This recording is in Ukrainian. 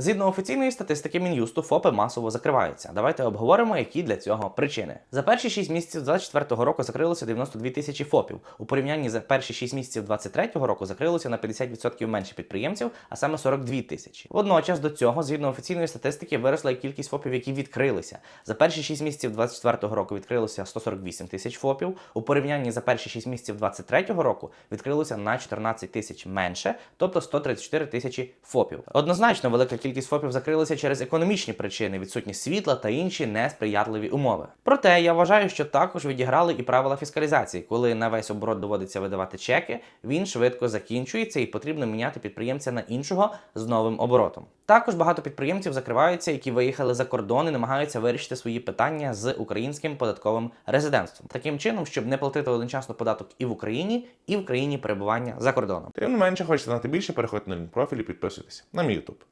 Згідно офіційної статистики Мін'юсту, ФОПи масово закриваються. Давайте обговоримо, які для цього причини. За перші 6 місяців 2024 року закрилося 92 тисячі ФОПів. У порівнянні за перші 6 місяців 2023 року закрилося на 50% менше підприємців, а саме 42 тисячі. Водночас до цього, згідно офіційної статистики, виросла і кількість ФОПів, які відкрилися. За перші 6 місяців 2024 року відкрилося 148 тисяч ФОПів. У порівнянні за перші 6 місяців 2023 року відкрилося на 14 тисяч менше, тобто 134 тисячі ФОПів. Однозначно, велика кількість ФОПів закрилася через економічні причини, відсутність світла та інші несприятливі умови. Проте я вважаю, що також відіграли і правила фіскалізації, коли на весь оборот доводиться видавати чеки, він швидко закінчується і потрібно міняти підприємця на іншого з новим оборотом. Також багато підприємців закриваються, які виїхали за кордон і намагаються вирішити свої питання з українським податковим резидентством, таким чином, щоб не платити одночасно податок і в Україні, і в країні перебування за кордоном. Тим не менше, хочете знати більше, переходьте на лінк профілі, підписуйтесь на мій YouTube.